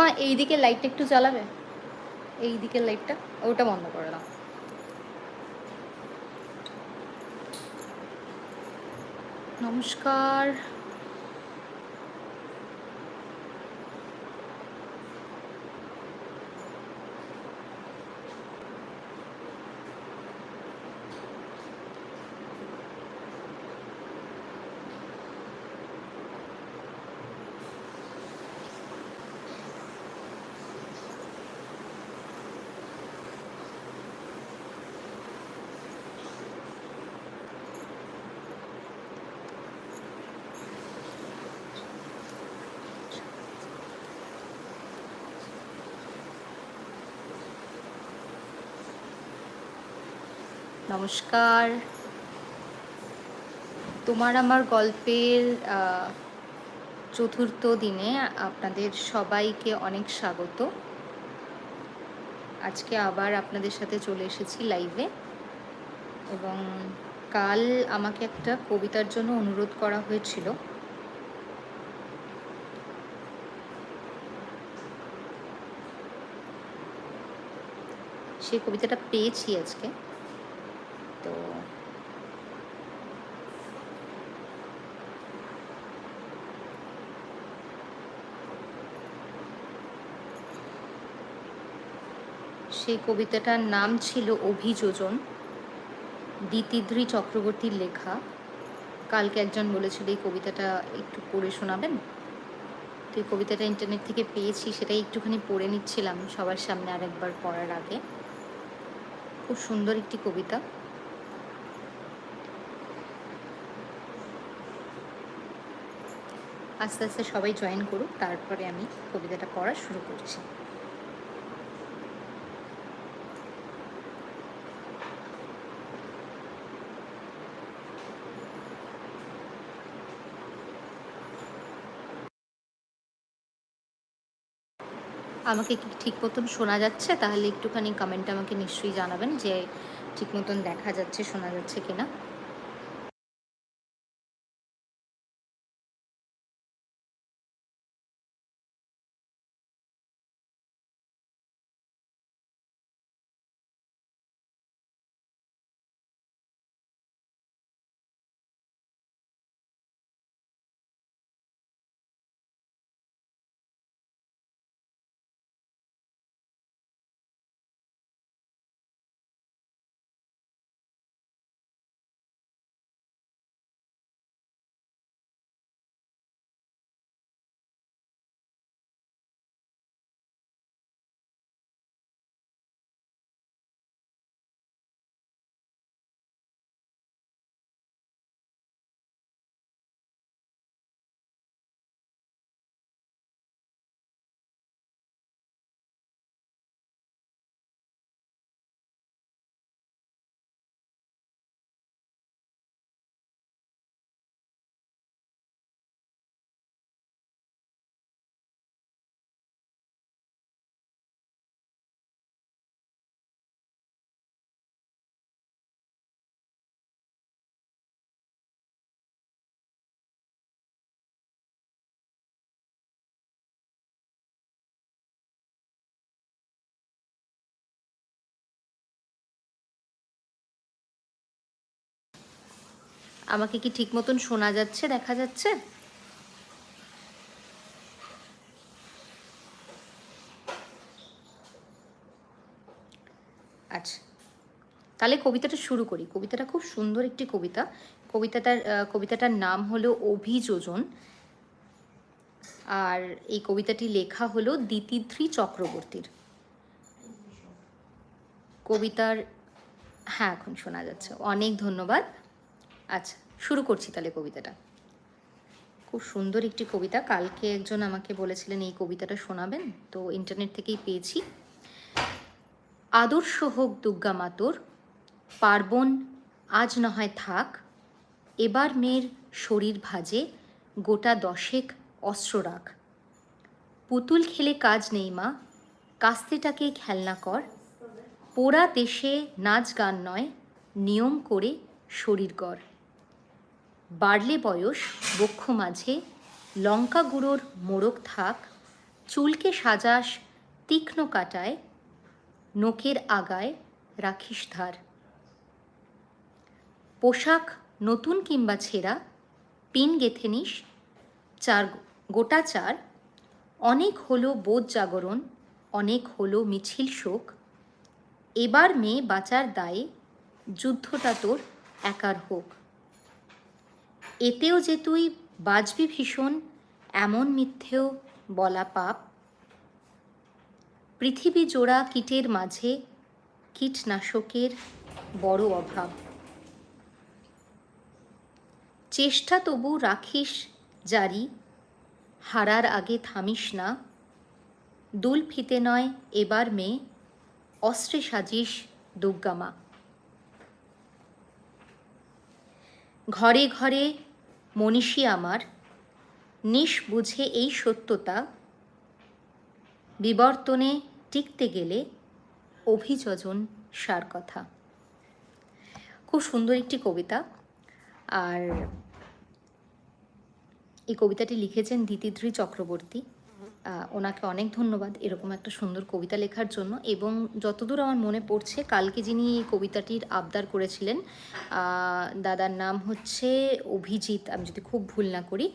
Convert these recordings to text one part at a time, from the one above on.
মা এই দিকে লাইটটা একটু চালাবে এই দিকের লাইটটা ওটা বন্ধ করে দাও। নমস্কার। নমস্কার। তোমার আমার গল্পের চতুর্থ দিনে আপনাদের সবাইকে অনেক স্বাগত। আজকে আবার আপনাদের সাথে চলে এসেছি লাইভে এবং কাল আমাকে একটা কবিতার জন্য অনুরোধ করা হয়েছিল। সেই কবিতাটা পেয়েছি আজকে তো সেই কবিতাটার নাম ছিল অভিযোজন। দিতিদ্রি চক্রবর্তীর লেখা। কালকে একজন বলেছিল, এই কবিতাটা একটু পড়ে শোনাবেন? তো এই কবিতাটা ইন্টারনেট থেকে পেয়েছি, সেটাই একটুখানি পড়ে নিচ্ছিলাম সবার সামনে আরেকবার পড়ার আগে। খুব সুন্দর একটি কবিতা। আস্তে আস্তে সবাই জয়েন করুক, তারপরে আমি কবিতাটা পড়া শুরু করছি। আমাকে কি ঠিক মতন শোনা যাচ্ছে? তাহলে একটুখানি কমেন্টে আমাকে নিশ্চয়ই জানাবেন যে ঠিক মতন দেখা যাচ্ছে, শোনা যাচ্ছে কিনা। আমাকে কি ঠিক মতন শোনা যাচ্ছে, দেখা যাচ্ছে? আচ্ছা। তাহলে কবিতাটা শুরু করি। কবিতাটা খুব সুন্দর একটি কবিতা। কবিতাটার কবিতাটার নাম হলো অভিযোজন। আর এই কবিতাটি লেখা হলো দিতিদ্রি চক্রবর্তীর। কবিতার হ্যাঁ এখন শোনা যাচ্ছে। অনেক ধন্যবাদ। আচ্ছা। শুরু করছি তাহলে কবিতাটা। খুব সুন্দর একটি কবিতা। কালকে একজন আমাকে বলেছিলেন, এই কবিতাটা শোনাবেন? তো ইন্টারনেট থেকেই পেয়েছি। আদর্শ হোক দুর্গা মাতোর পার্বণ আজ না হয় থাক, এবার মেয়ের শরীর ভাজে গোটা দশেক অস্ত্র রাখ। পুতুল খেলে কাজ নেই মা, কাস্তেটাকে খেলনা কর। পোড়া দেশে নাচ গান নয়, নিয়ম করে শরীর গড়। বাড়লে বয়স, বক্ষ মাঝে, লঙ্কা গুঁড়োর মোড়ক থাক, চুলকে সাজাস, তীক্ষ্ণ কাটায় নোকের আগায় রাখিস ধার। পোশাক নতুন কিংবা ছেঁড়া, পিন গেথে নিস, চার গোটা চার, অনেক হলো বোধ জাগরণ, অনেক হলো মিছিল শোক, এবার মেয়ে বাঁচার দায়ে যুদ্ধটা তোর একার হোক। এতেও যে তুই বাজবি ভীষণ, এমন মিথ্যেও বলা পাপ। পৃথিবী জোড়া কীটের মাঝে কীটনাশকের বড় অভাব। চেষ্টা তবু রাখিস জারি, হারার আগে থামিস না। দুল ফিতে নয় এবার মেয়ে অস্ত্রে সাজিস দুর্গামা ঘরে ঘরে মনীষী আমার, নিশ বুঝে এই সত্যতা, বিবর্তনে টিকতে গেলে অভিযোজন সার কথা। খুব সুন্দর একটি কবিতা। আর এই কবিতাটি লিখেছেন দিতিধ্রী চক্রবর্তী। ওনাকে অনেক ধন্যবাদ এরকম একটা সুন্দর কবিতা লেখার জন্য। এবং যতদূর আমার মনে পড়ছে, কালকে যিনি এই কবিতাটির আবদার করেছিলেন দাদার নাম হচ্ছে অভিজিৎ, আমি যদি খুব ভুল না করি।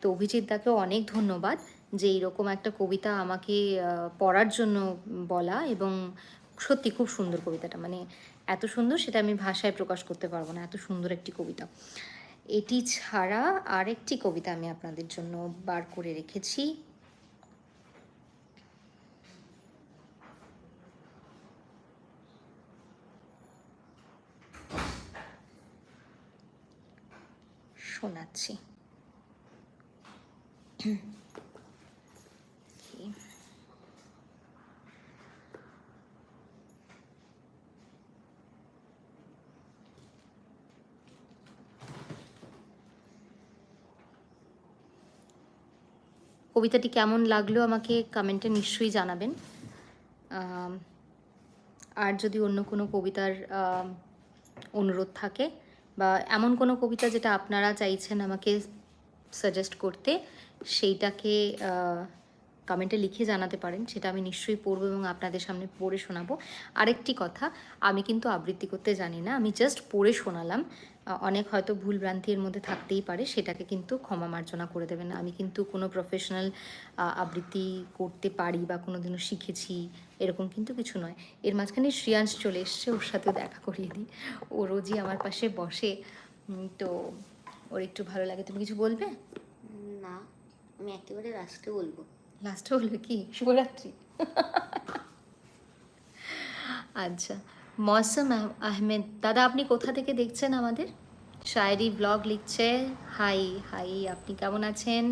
তো অভিজিৎ দাকে অনেক ধন্যবাদ যে এইরকম একটা কবিতা আমাকে পড়ার জন্য বলা এবং সত্যি খুব সুন্দর কবিতাটা। মানে এত সুন্দর সেটা আমি ভাষায় প্রকাশ করতে পারব না, এত সুন্দর একটি কবিতা। এটি ছাড়া আরেকটি কবিতা আমি আপনাদের জন্য বার করে রেখেছি। শোনাচ্ছি। কবিতাটি কেমন লাগল আমাকে কমেন্টে নিশ্চয়ই জানাবেন। আর যদি অন্য কোনো কবিতার অনুরোধ থাকে বা এমন কোনো কবিতা যেটা আপনারা চাইছেন আমাকে সাজেস্ট করতে, সেইটাকে কমেন্টে লিখে জানাতে পারেন, সেটা আমি নিশ্চয়ই পড়ব এবং আপনাদের সামনে পড়ে শোনাবো। আরেকটি কথা, আমি কিন্তু আবৃত্তি করতে জানি না, আমি জাস্ট পড়ে শোনালাম। অনেক হয়তো ভুল ভ্রান্তির মধ্যে থাকতেই পারে সেটাকে কিন্তু ক্ষমা মার্জনা করে দেবেন। আমি কিন্তু কোনো প্রফেশনাল আবৃত্তি করতে পারি বা কোনো দিনও শিখেছি এরকম কিন্তু কিছু নয়। এর মাঝখানে শ্রিয়াংশ চলে এসছে ওর সাথে দেখা করিয়ে দিই। ও রোজই আমার পাশে বসে। তো ওর একটু ভালো লাগে। তুমি কিছু বলবে? না আমি একেবারে লাস্টে বলব। লাস্টে বলবে কি? শুভরাত্রি। আচ্ছা। মৌসম আহ- আহমেদ, দাদা আপনি কোথা থেকে দেখছেন আমাদের? শায়রি ব্লগ লিখছে। হাই হাই আপনি কেমন আছেন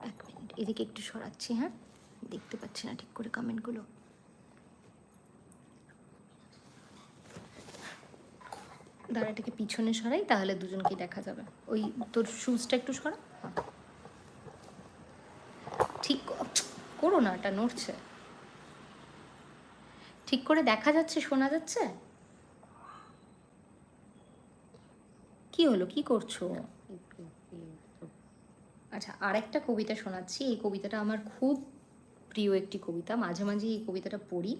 এক মিনিট এদিকে একটু সরাচ্ছি হ্যাঁ? দেখতে পাচ্ছি না ঠিক করে কমেন্টগুলো দাঁড়াটাকে পিছনে সরাই, তাহলে দুজনকে দেখা যাবে। ওই তোর শুজটা একটু সরা। ঠিক করো না, এটা নড়ছে। ঠিক করে দেখা যাচ্ছে, শোনা যাচ্ছে? কি হলো? কি করছ? আচ্ছা আরেকটা কবিতা শোনাচ্ছি। এই কবিতাটা আমার খুব প্রিয় একটি কবিতা। মাঝে মাঝে এই কবিতাটা পড়ি।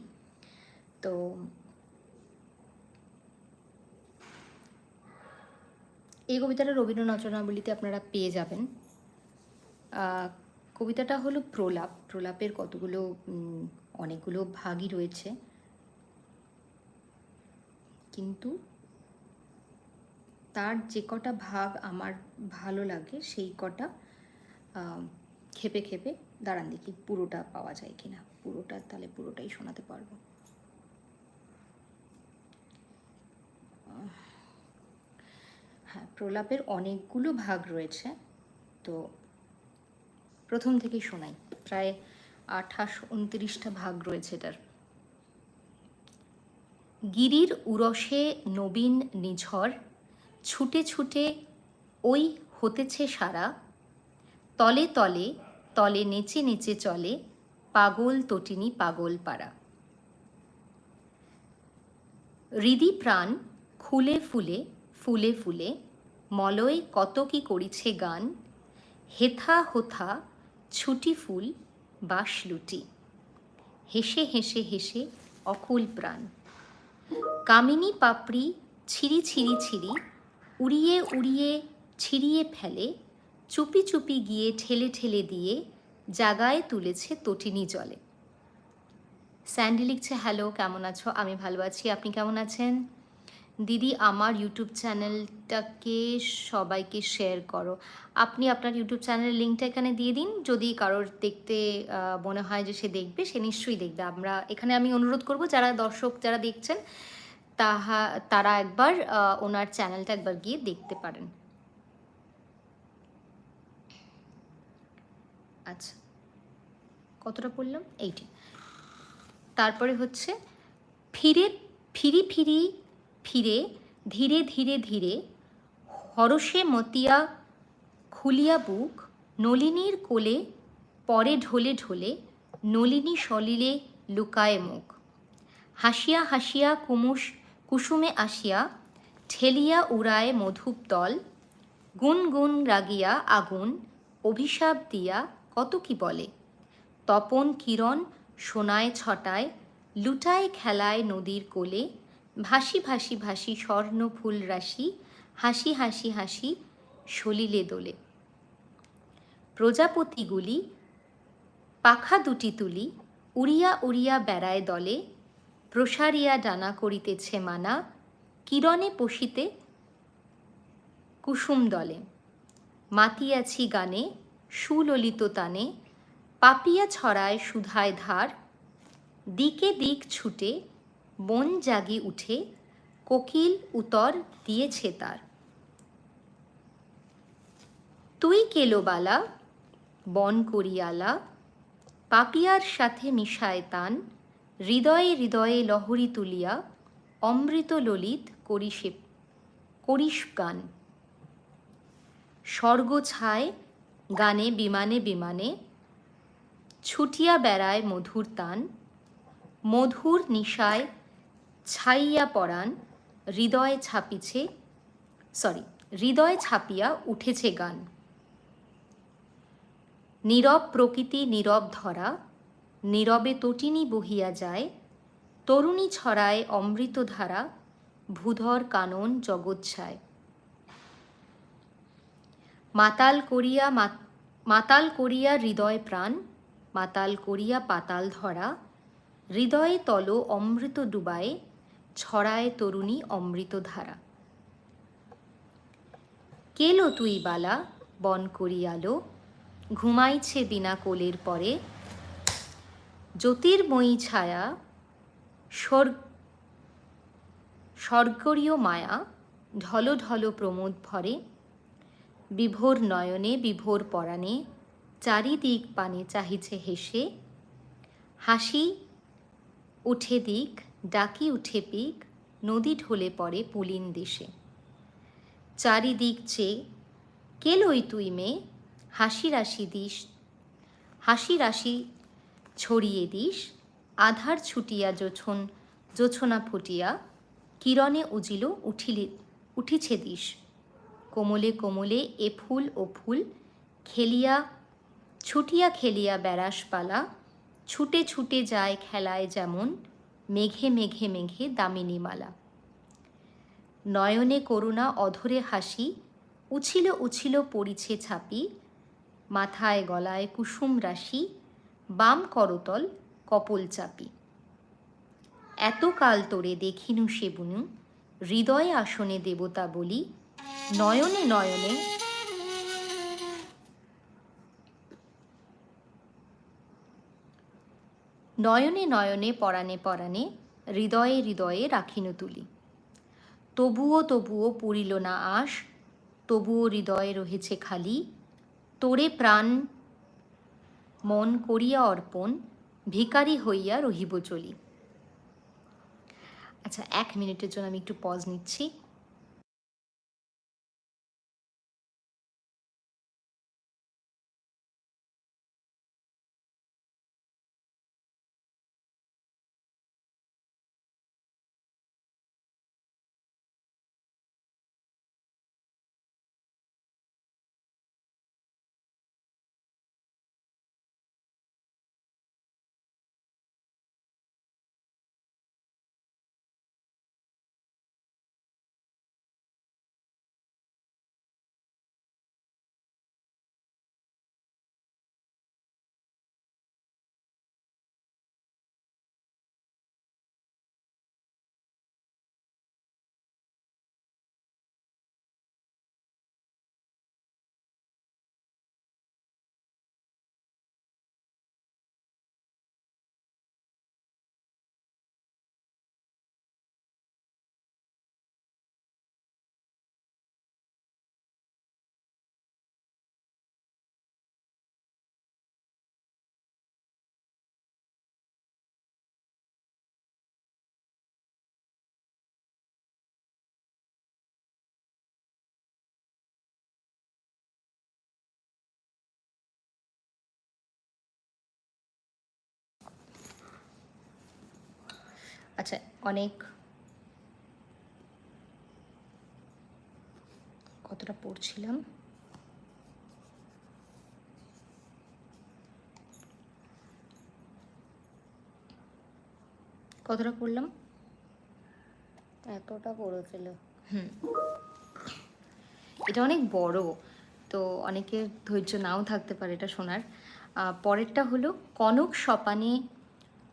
তো এই কবিতাটা রবীন্দ্র রচনাবলিতে আপনারা পেয়ে যাবেন। কবিতাটা হলো প্রলাপ। প্রলাপের কতগুলো অনেকগুলো ভাগই রয়েছে। কিন্তু তার যে কটা ভাগ আমার ভালো লাগে, সেই কটা খেপে খেপে দাঁড়ান দেখি পুরোটা পাওয়া যায় কিনা। পুরোটা তাহলে পুরোটাই শোনাতে পারব। হ্যাঁ প্রলাপের অনেকগুলো ভাগ রয়েছে। তো প্রথম থেকেই শোনাই। প্রায় আঠাশ, উনত্রিশটা ভাগ রয়েছে এটার। গিরির উরসে নবীন নিঝর ছুটে ছুটে ওই হতেছে সারা। তলে তলে তলে নেচে নেচে চলে পাগল তটিনী পাগল পাড়া হৃদি প্রাণ খুলে ফুলে ফুলে ফুলে, মলয় কত কি করিছে গান, হেথা হোথা ছুটি ফুল বাস লুটি। হেসে হেসে হেসে অকুল প্রাণ। কামিনী পাপড়ি ছিঁড়ি ছিঁড়ি ছিঁড়ি, উড়িয়ে উড়িয়ে ছিঁড়িয়ে ফেলে চুপি চুপি গিয়ে ঠেলে ঠেলে দিয়ে জাগায় তুলেছে তটিনি জলে। স্যান্ডি লিখছে, হ্যালো, কেমন আছো? আমি ভালো আছি। আপনি কেমন আছেন? দিদি, আমার ইউটিউব চ্যানেলটাকে সবাইকে শেয়ার করো। আপনি আপনার ইউটিউব চ্যানেলের লিঙ্কটা এখানে দিয়ে দিন। যদি কারোর দেখতে মনে হয় যে সে দেখবে, সে নিশ্চয়ই দেখবে। আমরা এখানে আমি অনুরোধ করব, যারা দর্শক, যারা দেখছেন, তাহা, তারা একবার ওনার চ্যানেলটা একবার গিয়ে দেখতে পারেন। আচ্ছা। কতটা পড়লাম? এইটি তারপরে হচ্ছে ফিরে, ফিরি ফিরি, ফিরে, ধীরে ধীরে ধীরে হরষে মতিয়া খুলিয়া বুক নলিনীর কোলে, পরে ঢোলে ঢোলে নলিনী সলিলে লুকায় মুখ। হাসিয়া হাসিয়া কুমুস কুসুমে আসিয়া ঠেলিয়া উড়ায় মধুপ দল। গুন গুন রাগিয়া আগুন, অভিশাপ দিয়া কত কি বলে? তপন কিরণ সোনায় ছটায়, লুটায় খেলায় নদীর কোলে, ভাসি ভাসি ভাসি স্বর্ণ ফুল রাশি, হাসি হাসি হাসি সলিলে দোলে। প্রজাপতিগুলি পাখা দুটি তুলি, উড়িয়া উড়িয়া বেড়ায় দলে, প্রসারিয়া ডানা করিতেছে মানা, কিরণে পশিতে কুসুম দলে। মাতিয়াছি গানে সুললিত তানে, পাপিয়া ছড়ায় সুধায় ধার, দিকে দিক ছুটে, বন জাগি উঠে, কোকিল উতর দিয়েছে তার। তুই কেলোবালা বন করিয়ালা, পাপিয়ার সাথে মিশায় তান, হৃদয়ে হৃদয়ে লহরী তুলিয়া, অমৃত ললিত করিসে, করিস গান। স্বর্গ ছায় গানে, বিমানে বিমানে। ছুটিয়া বেড়ায় মধুর তান। মধুর নিশায় ছাইয়া পরাণ। হৃদয় ছাপিছে সরি হৃদয় ছাপিয়া উঠেছে গান। নীরব প্রকৃতি, নীরব ধরা। নীরবে তটিনী বহিয়া যায়। তরুণী ছড়ায় অমৃতধারা। ভূধর কানন জগৎছায় মাতাল করিয়া মাতাল করিয়া হৃদয় প্রাণ, মাতাল করিয়া পাতাল ধরা, হৃদয়ে তল অমৃত ডুবায় ছড়ায় তরুণী অমৃত ধারা। কেলো তুই বালা, বন করিয়ালো, ঘুমাইছে বিনা কোলের পরে, জ্যোতির্ময়ী ছায়া, স্বর্গ, স্বর্গরীয় মায়া ঢল ঢল প্রমোদ ভরে বিভোর নয়নে, বিভোর পরাণে, চারিদিক পানে চাহিছে হেসে। হাসি উঠে দিক, ডাকি উঠে পিক, নদী ঢলে পড়ে পুলিন দেশে। চারিদিক চেয়ে কে লই তুই মেয়ে হাসি রাশি দিস, হাসি রাশি ছড়িয়ে দিস, আধার ছুটিয়া জোছন, জোছনা ফুটিয়া, কিরণে উজিল, উঠিলে, উঠিছে দিস। কোমলে কোমলে এ ফুল ও ফুল, খেলিয়া, ছুটিয়া খেলিয়া বেড়াসপালা ছুটে ছুটে যায় খেলায় যেমন, মেঘে মেঘে মেঘে দামিনী মালা নয়নে করুণা অধরে হাসি, উছিল উছিল পড়িছে ছাপি, মাথায় গলায় কুসুম রাশি, বাম করতল কপল চাপি। এত কাল তোরে দেখিনু সেবুনু, হৃদয়ে আসনে দেবতা বলি নয়নে নয়নে। নয়নে নয়নে পরাণে পরাণে, হৃদয়ে হৃদয়ে রাখিনু তুলি। তবুও তবুও পুরিল না আশ, তবুও হৃদয়ে রহেছে খালি। তোরে প্রাণ মন করিয়া অর্পণ ভিকারি হইয়া রহিব চলি। আচ্ছা এক মিনিটের জন্য আমি একটু পজ নিচ্ছি। আচ্ছা অনেক। কতটা পড়ছিলাম? কতটা পড়লাম? এতটা পড়েছিল। এটা অনেক বড় তো অনেকের ধৈর্য নাও থাকতে পারে এটা শোনার। পরেরটা হলো কনক সপানে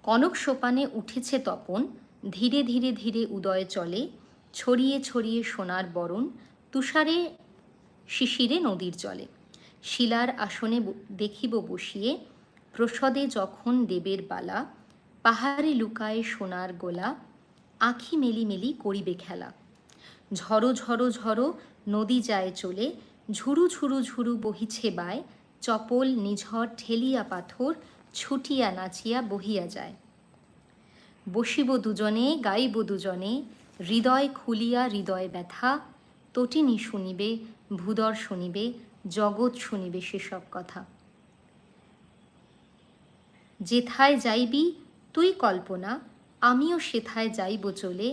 কনক সোপানে উঠেছে তপন, ধীরে ধীরে ধীরে উদয় চলে, ছড়িয়ে ছড়িয়ে সোনার বরণ, তুষারে শিশিরে নদীর জলে। শিলার আসনে দেখিব বসিয়ে, প্রসদে যখন দেবের বালা, পাহাড়ে লুকায় সোনার গোলা, আঁখি মেলি মেলি করিবে খেলা। ঝড়ো ঝড়ো ঝড়ো নদী যায় চলে, ঝুরু ঝুরু ঝুরু বহিছে বায়, চপল নিঝড় ঠেলিয়া পাথর ছুটিয়া নাচিয়া বহিয়া যায়। বসিব দুজনে, গাইব দুজনে, হৃদয় খুলিয়া হৃদয় ব্যথা, তটিনী শুনিবে, ভূদর শুনিবে, জগৎ শুনিবে সেসব কথা। যেথায় যাইবি, তুই কল্পনা, আমিও সেথায় যাইব চলে।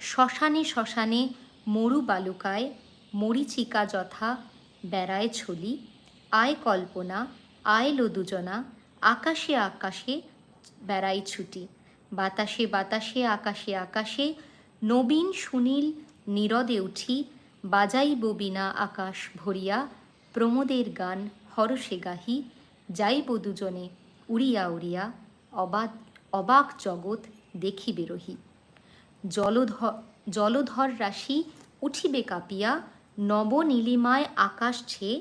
শ্মশানে শ্মশানে মরু বালুকায়, মরিচিকা যথা, বেড়ায় ছলি, আয় কল্পনা, আয় লো দুজনা আকাশে আকাশে বেড়াই ছুটি। বাতাসে বাতাসে, আকাশে আকাশে, নবীন সুনীল নীরদে উঠি, বাজাইব বিনা আকাশ ভরিয়া, প্রমোদের গান হরষে গাহি, যাইব দুজনে উড়িয়া উড়িয়া অবাক অবাক জগৎ দেখিবে রহি। জলধর জলধর রাশি উঠিবে কাঁপিয়া, নবনীলিমায় আকাশ ছেয়ে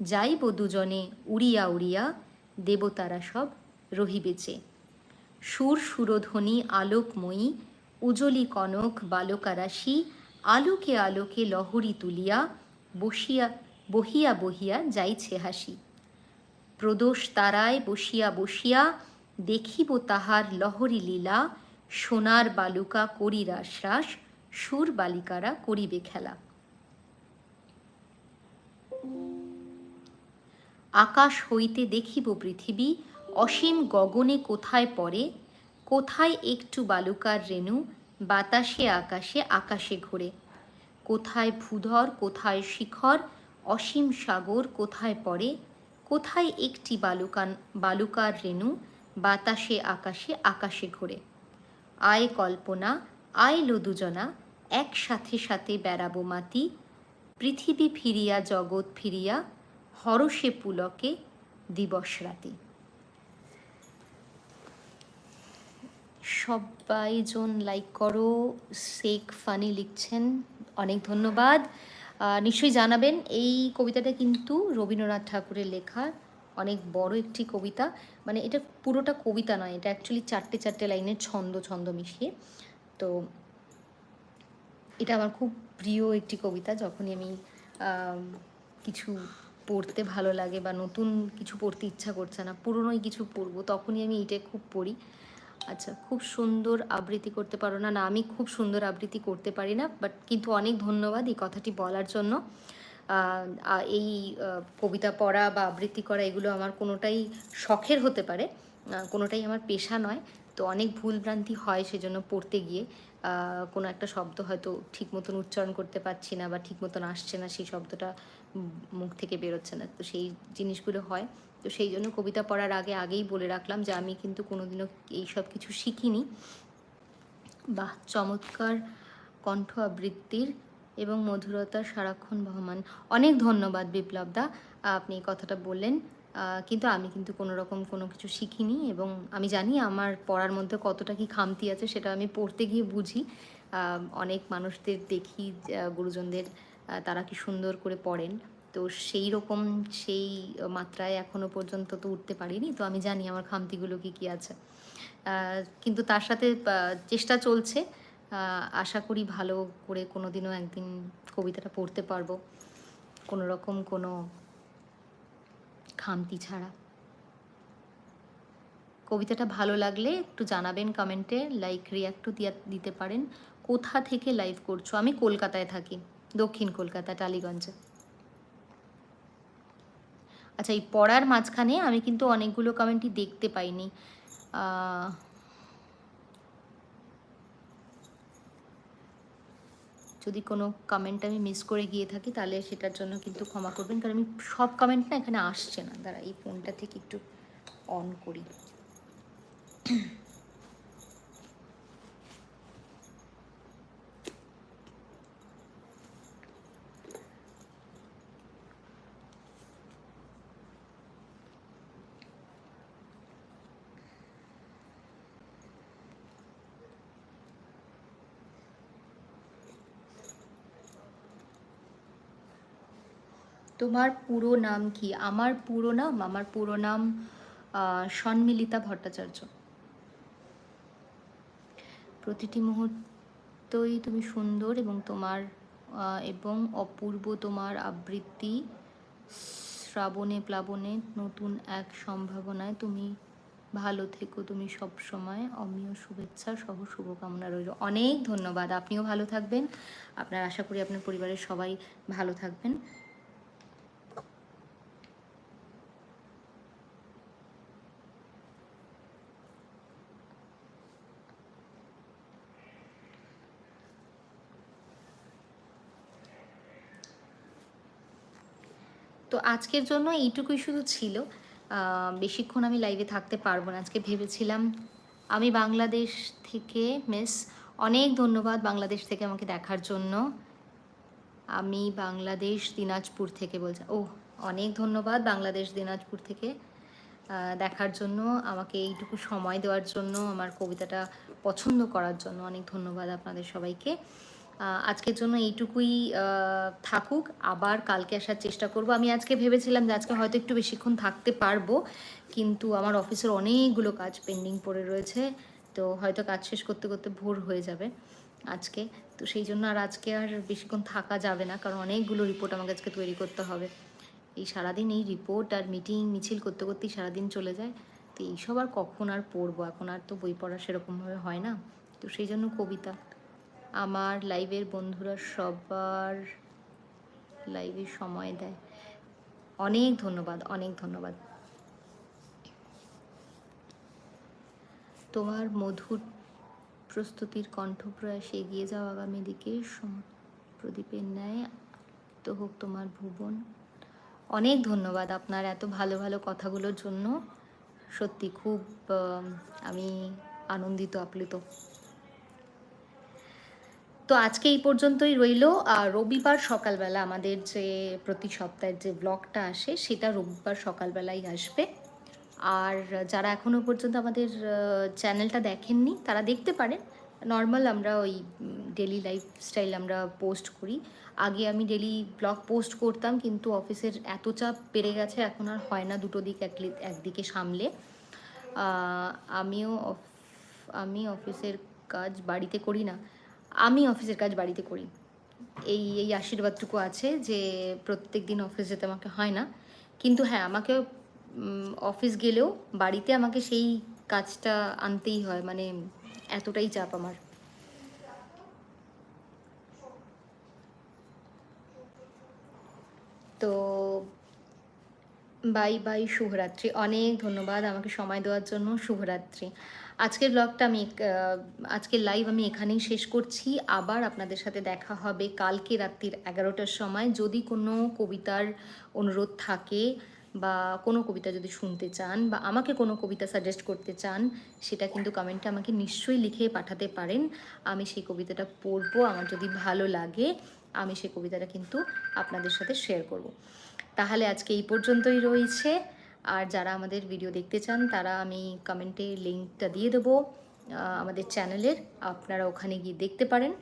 যাইব দুজনে উড়িয়া উড়িয়া দেবতারা সব রহিবেচে সুর সুরধ্বনি আলোকময়ী উজলি কনক বালকারাশি, আলোকে আলোকে লহরী তুলিয়া বসিয়া, বহিয়া বহিয়া যাইছে হাসি। প্রদোষ তারায় বসিয়া বসিয়া দেখিব তাহার লহরী লীলা, সোনার বালুকা করি রাশ্বাস সুর বালিকারা করিবে খেলা। আকাশ হইতে দেখিব পৃথিবী, অসীম গগনে কোথায় পড়ে, কোথায় একটু বালুকার রেণু, বাতাসে আকাশে আকাশে ঘোরে। কোথায় ভূধর, কোথায় শিখর, অসীম সাগর কোথায় পড়ে, কোথায় একটি বালুকান, বালুকার রেণু, বাতাসে আকাশে আকাশে ঘোরে। আয় কল্পনা, আয় লো দুজনা একসাথে সাথে বেড়াবো মাতি পৃথিবী ফিরিয়া, জগৎ ফিরিয়া হরষে পুলকে দিবস রাতি। সবাইজন লাইক করো শেখ ফানি লিখছেন, অনেক ধন্যবাদ। নিশ্চয়ই জানাবেন, এই কবিতাটা কিন্তু রবীন্দ্রনাথ ঠাকুরের লেখা, অনেক বড় একটি কবিতা। মানে এটা পুরোটা কবিতা নয়, এটা অ্যাকচুয়ালি চারটে চারটে লাইনের ছন্দ ছন্দ মিশিয়ে। তো এটা আমার খুব প্রিয় একটি কবিতা, যখনই আমি কিছু পড়তে ভালো লাগে বা নতুন কিছু পড়তে ইচ্ছা করছে না, পুরনোই কিছু পড়ব, তখনই আমি এইটা খুব পড়ি। আচ্ছা খুব সুন্দর আবৃত্তি করতে পারো না না আমি খুব সুন্দর আবৃত্তি করতে পারি না বাট কিন্তু অনেক ধন্যবাদ এই কথাটি বলার জন্য। এই কবিতা পড়া বা আবৃত্তি করা এগুলো আমার কোনোটাই শখের হতে পারে কোনোটাই আমার পেশা নয়। তো অনেক ভুলভ্রান্তি হয় সেজন্য পড়তে গিয়ে। কোনো একটা শব্দ হয়তো ঠিক মতন উচ্চারণ করতে পারছি না বা ঠিক মতন আসছে না, সেই শব্দটা মুখ থেকে বেরোচ্ছে না। তো সেই জিনিসগুলো হয়। তো সেই জন্য কবিতা পড়ার আগে, আগেই বলে রাখলাম যে আমি কিন্তু কোনোদিনও এইসব কিছু শিখিনি। বাহ, চমৎকার কণ্ঠ আবৃত্তির এবং মধুরতা সারাক্ষণ বহমান। অনেক ধন্যবাদ বিপ্লব দা, আপনি কথাটা বললেন। কিন্তু আমি কিন্তু কোনো রকম কোনো কিছু শিখিনি এবং আমি জানি আমার পড়ার মধ্যে কতটা কি খামতি আছে সেটা আমি পড়তে গিয়ে বুঝি। অনেক মানুষদের দেখি গুরুজনদের তারা কি সুন্দর করে পড়েন। তো সেই রকম সেই মাত্রায় এখনও পর্যন্ত তো উঠতে পারিনি। তো আমি জানি আমার খামতিগুলো কি কি আছে। কিন্তু তার সাথে চেষ্টা চলছে। আশা করি ভালো করে কোনো দিনও একদিন কবিতাটা পড়তে পারব। কোনো রকম কোনো খামতি ছাড়া। কবিতাটা ভালো লাগলে একটু জানাবেন কমেন্টে লাইক রিয়াক্টও দিতে পারেন। কোথা থেকে লাইভ করছ? আমি কলকাতায় থাকি, দক্ষিণ কলকাতা, টালিগঞ্জে। আচ্ছা এই পড়ার মাঝখানে আমি কিন্তু অনেকগুলো কমেন্টই দেখতে পাইনি। যদি কোনো কমেন্ট আমি মিস করে গিয়ে থাকি, তাহলে সেটার জন্য কিন্তু ক্ষমা করবেন। কারণ আমি সব কমেন্ট না এখানে আসছে না। দাঁড়া, এই ফোনটা থেকে একটু অন করি। তোমার পুরো নাম কি? আমার পুরো নাম? আমার পুরো নাম সন্মিলিতা ভট্টাচার্য। প্রতিটি মুহূর্তই তুমি সুন্দর এবং তোমার এবং অপূর্ব তোমার আবৃত্তি, শ্রাবণে প্লাবনে নতুন এক সম্ভাবনায় তুমি ভালো থেকো। তুমি সব সময় অমীয় শুভেচ্ছা সহ শুভকামনা রইল। অনেক ধন্যবাদ। আপনিও ভালো থাকবেন। আপনার আশা করি আপনার পরিবারের সবাই ভালো থাকবেন। তো আজকের জন্য এইটুকুই শুধু ছিল। বেশিক্ষণ আমি লাইভে থাকতে পারব না। আজকে ভেবেছিলাম আমি বাংলাদেশ থেকে মিস অনেক ধন্যবাদ বাংলাদেশ থেকে আমাকে দেখার জন্য। আমি বাংলাদেশ দিনাজপুর থেকে বলছি ও অনেক ধন্যবাদ বাংলাদেশ দিনাজপুর থেকে দেখার জন্য, আমাকে এইটুকু সময় দেওয়ার জন্য, আমার কবিতাটা পছন্দ করার জন্য। অনেক ধন্যবাদ আপনাদের সবাইকে। আজকের জন্য এইটুকুই থাকুক। আবার কালকে আসার চেষ্টা করব। আমি আজকে ভেবেছিলাম যে আজকে হয়তো একটু বেশিক্ষণ থাকতে পারব, কিন্তু আমার অফিসের অনেকগুলো কাজ পেন্ডিং পড়ে রয়েছে, তো হয়তো কাজ শেষ করতে করতে ভোর হয়ে যাবে আজকে। তো সেই জন্য আর আজকে আর বেশিক্ষণ থাকা যাবে না, কারণ অনেকগুলো রিপোর্ট আমাকে আজকে তৈরি করতে হবে। এই সারাদিন এই রিপোর্ট আর মিটিং মিছিল করতে করতেই সারাদিন চলে যায়। তো এইসব আর কখন আর পড়ব? এখন আর তো বই পড়া সেরকমভাবে হয় না। তো সেই জন্য কবিতা। আমার লাইভের বন্ধুরা সবার লাইভে সময় দেয়। অনেক ধন্যবাদ অনেক ধন্যবাদ। তোমার মধুর প্রস্তুতির কণ্ঠপ্রয়াস এগিয়ে যাও আগামী দিকে। প্রদীপের ন্যায় তো হোক তোমার ভুবন। অনেক ধন্যবাদ আপনার এত ভালো ভালো কথাগুলোর জন্য। সত্যি খুব আমি আনন্দিত, আপ্লুত। তো আজকে এই পর্যন্তই রইল। রবিবার সকালবেলা আমাদের যে প্রতি সপ্তাহের যে ব্লগটা আসে, সেটা রবিবার সকালবেলাই আসবে। আর যারা এখনও পর্যন্ত আমাদের চ্যানেলটা দেখেননি, তারা দেখতে পারেন। নর্মাল আমরা ওই ডেলি লাইফস্টাইল আমরা পোস্ট করি। আগে আমি ডেলি ব্লগ পোস্ট করতাম, কিন্তু অফিসের এত চাপ বেড়ে গেছে, এখন আর হয় না দুটো দিক একদিকে সামলে। আমিও আমি অফিসের কাজ বাড়িতে করি না। আমি অফিসের কাজ বাড়িতে করি। এই এই আশীর্বাদটুকু আছে যে প্রত্যেক দিন অফিস যেতে আমাকে হয় না। কিন্তু হ্যাঁ আমাকে অফিস গেলেও বাড়িতে আমাকে সেই কাজটা আনতেই হয় মানে এতটাই চাপ আমার। তো বাই বাই শুভরাত্রি। অনেক ধন্যবাদ আমাকে সময় দেওয়ার জন্য। শুভরাত্রি। আজকের ব্লগটা আমি আজকের লাইভ আমি এখানেই শেষ করছি। আবার আপনাদের সাথে দেখা হবে কালকে রাত্রির এগারোটার সময়। যদি কোনো কবিতার অনুরোধ থাকে বা কোনো কবিতা যদি শুনতে চান বা আমাকে কোনো কবিতা সাজেস্ট করতে চান, সেটা কিন্তু কমেন্টে আমাকে নিশ্চয়ই লিখে পাঠাতে পারেন। আমি সেই কবিতাটা পড়ব, আমার যদি ভালো লাগে, আমি সেই কবিতাটা কিন্তু আপনাদের সাথে শেয়ার করব। তাহলে আজকে এই পর্যন্তই রয়েছে। আর যারা আমাদের ভিডিও দেখতে চান, তারা আমি কমেন্টে লিঙ্কটা দিয়ে দেবো আমাদের চ্যানেলের আপনারা ওখানে গিয়ে দেখতে পারেন।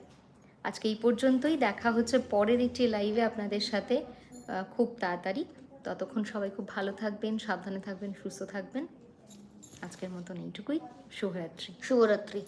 আজকে এই পর্যন্তই। দেখা হচ্ছে পরের একটি লাইভে আপনাদের সাথে খুব তাড়াতাড়ি। ততক্ষণ সবাই খুব ভালো থাকবেন, সাবধানে থাকবেন, সুস্থ থাকবেন। আজকের মতন এইটুকুই। শুভরাত্রি। শুভরাত্রি।